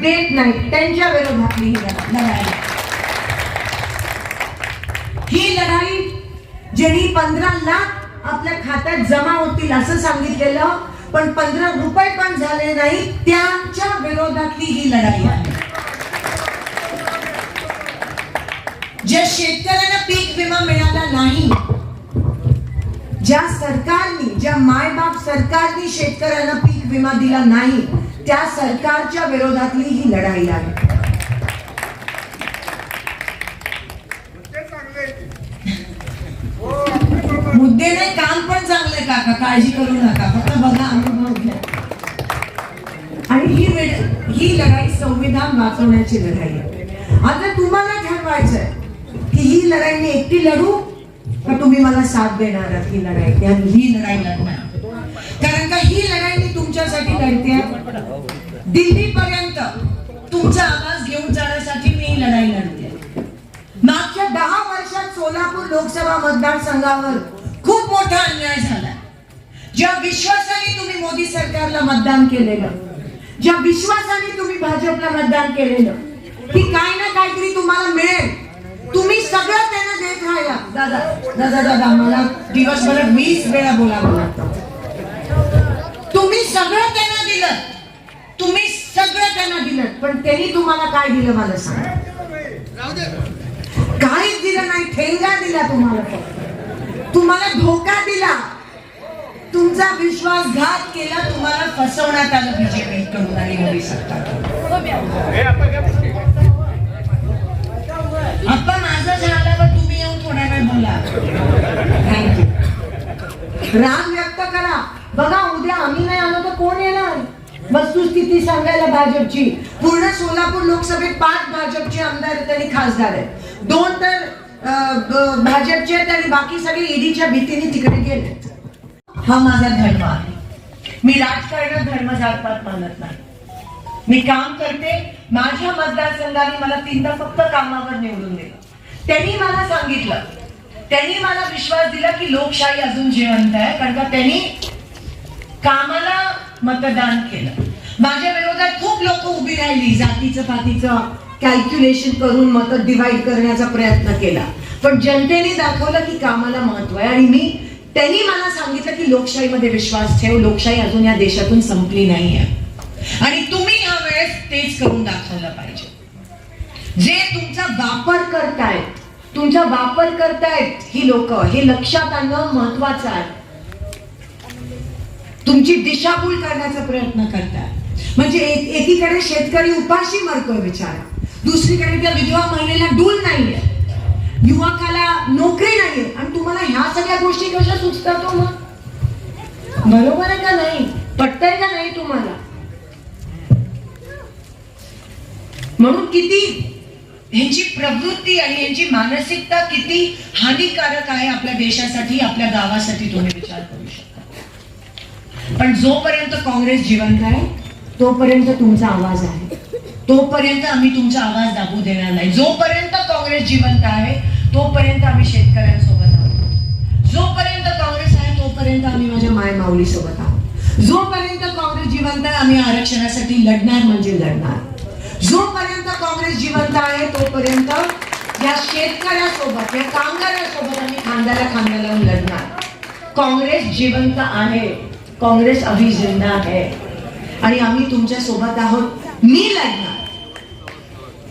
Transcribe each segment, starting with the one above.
देत नाहीत त्यांच्या विरोधातली ही लढाई. ही लढाई ज्यांनी पंधरा लाख आपल्या खात्यात जमा होतील असं सांगितलेलं पण पंधरा रुपये पण झाले नाही त्यांच्या विरोधातली ही लढाई आहे. ज्या शेतकऱ्यांना पीक विमा मिळाला नाही ज्या सरकारनी ज्या मायबाप सरकारनी शेतकऱ्यांना पीक विमा दिला नाही त्या सरकारच्या विरोधातली ही लढाई आहे. मुद्दे नाही काम पण चांगले काका काळजी करू नका फक्त बघा अनुभव घ्या. आणि ही ही लढाई संविधान वाचवण्याची लढाई आहे. आता तुम्हाला ठरवायचंय की ही लढाई मी एकटी लढू का तुम्ही मला साथ देणार आहात ही लढाई? ही लढाई लढणार. कारण का ही लढाई मी तुमच्यासाठी लढते दिल्लीपर्यंत तुमचा आवाज घेऊन जाण्यासाठी मी लढाई लढते. मागच्या दहा वर्षात सोलापूर लोकसभा मतदारसंघावर खूप मोठा अन्याय झाला. ज्या विश्वासाने तुम्ही मोदी सरकारला मतदान केलेलं ज्या विश्वासाने तुम्ही भाजपला मतदान केलेलं की काय ना काहीतरी तुम्हाला मिळेल. तुम्ही सगळं त्यांना देत राहिला दादा दादा दादा मला दिवसभरात वीस वेळा बोलावं लागतं. तुम्ही सगळं त्यांना दिलं तुम्ही सगळं त्यांना दिलं पण त्यांनी तुम्हाला काय दिलं मला सांग. काहीच दिलं नाही ठेंगा दिला तुम्हाला तुम्हाला धोका दिला. तुमचा विश्वासघात केला तुम्हाला फसवण्यात आलं बीजेपी कडून आणि मोदी सरकार आपण माझं झाल्यावर तुम्ही येऊन थोड्या वेळ बोला. थँक्यू राम व्यक्त करा बघा उद्या आम्ही नाही आलो तर कोण येणार वस्तुस्थिती सांगायला भाजपची. पूर्ण सोलापूर लोकसभेत पाच भाजपचे आमदार आहेत आणि खासदार आहेत. दोन तर भाजपचे आहेत आणि बाकी सगळे ईडीच्या भीतीने तिकडे गेले. हा माझा धर्म आहे. मी राजकारणात धर्म जातपात मानत नाही. मी काम करते माझ्या मतदारसंघाने मला तीनदा फक्त कामावर निवडून दिलं. त्यांनी मला सांगितलं. त्यांनी मला विश्वास दिला की लोकशाही अजून जिवंत आहे कारण का त्यांनी कामाला मतदान केलं. माझ्या विरोधात खूप लोक उभी राहिली जातीचं पातीचं कॅल्क्युलेशन करून मत डिवाइड करण्याचा प्रयत्न केला. पण जनतेने दाखवलं की कामाला महत्त्व आहे आणि मी त्यांनी मला सांगितलं की लोकशाहीमध्ये विश्वास ठेव लोकशाही अजून या देशातून संपली नाही आहे. आणि तुम्ही या वेळेस तेच करून दाखवलं पाहिजे. जे तुमचा वापर करतायत तुमचा वापर करतायत ही लोक हे लक्षात आणणं महत्वाचं आहे. तुमची दिशाभूल करण्याचा प्रयत्न करतात म्हणजे एक- एकीकडे शेतकरी उपाशी मरतोय बिचारा. दुसरीकडे त्या विधवा महिलेला डूल नाहीये. युवकाला नोकरी नाहीये. आणि तुम्हाला ह्या सगळ्या गोष्टी कशा सुचतात हो मग? बरोबर आहे का नाही? पटतंय का नाही तुम्हाला? म्हणून किती ह्यांची प्रवृत्ती आणि यांची मानसिकता किती हानिकारक आहे आपल्या देशासाठी आपल्या गावासाठी तुम्ही विचार करू शकता. पण जोपर्यंत काँग्रेस जिवंत आहे तोपर्यंत तुमचा आवाज आहे. तोपर्यंत आम्ही तुमचा आवाज दाबू देणार नाही. जोपर्यंत काँग्रेस जिवंत आहे तोपर्यंत आम्ही शेतकऱ्यांसोबत आहोत. जोपर्यंत काँग्रेस आहे तोपर्यंत आम्ही माझ्या माय माऊली सोबत आहोत. जोपर्यंत काँग्रेस जिवंत आहे आम्ही आरक्षणासाठी लढणार म्हणजे लढणार. जोपर्यंत काँग्रेस जिवंत आहे तोपर्यंत या शेतकऱ्यासोबत या कामगारासोबत आम्ही खांद्याला खांद्याला लढणार. काँग्रेस जिवंत आहे. काँग्रेस अभी जिंदा है आणि आम्ही तुमच्यासोबत आहोत. मी लढणार.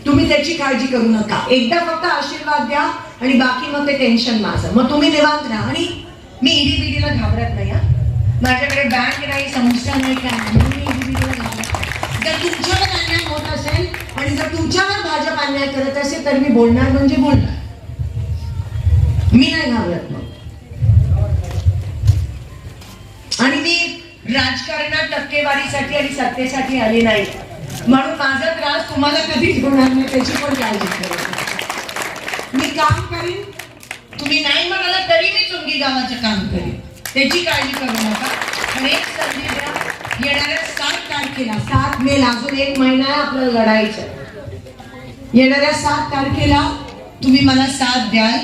तुम्ही त्याची काळजी करू नका. एकदा फक्त आशीर्वाद द्या आणि बाकी मग ते टेन्शन माझं. मग तुम्ही निवांत राहा. आणि मी ईडी बीडीला घाबरत नाही हा. माझ्याकडे बँक नाही संस्था नाही काय नाही. जर तुमच्यावर अन्याय होत असेल आणि जर तुमच्यावर भाजप अन्याय करत असेल तर मी बोलणार म्हणजे बोलणार. टक्केवारीसाठी आणि सत्तेसाठी आले नाही. म्हणून माझा त्रास तुम्हाला कधीच होणार नाही त्याची पण काळजी करा. मी काम करीन तुम्ही नाही म्हणाला तरी मी चुंगी गावाचं काम करीन. त्याची काळजी करू नका. आणि एक संधी द्या. येणाऱ्या सात तारखेला सात मेला अजून एक महिना आहे आपल्याला लढायचं. येणाऱ्या सात तारखेला तुम्ही मला साथ द्याल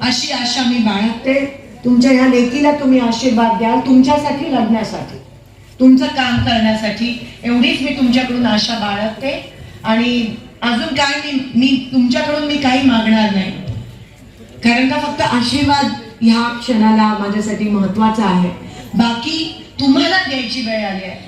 अशी आशा मी बाळगते. तुमच्या ह्या लेकीला तुम्ही आशीर्वाद द्याल तुमच्यासाठी लढण्यासाठी तुमचं काम करण्यासाठी एवढीच मी तुमच्याकडून आशा बाळगते. आणि अजून काय मी मी तुमच्याकडून मी काही मागणार नाही. कारण का फक्त आशीर्वाद ह्या क्षणाला माझ्यासाठी महत्त्वाचा आहे. बाकी तुम्हाला द्यायची वेळ आली आहे.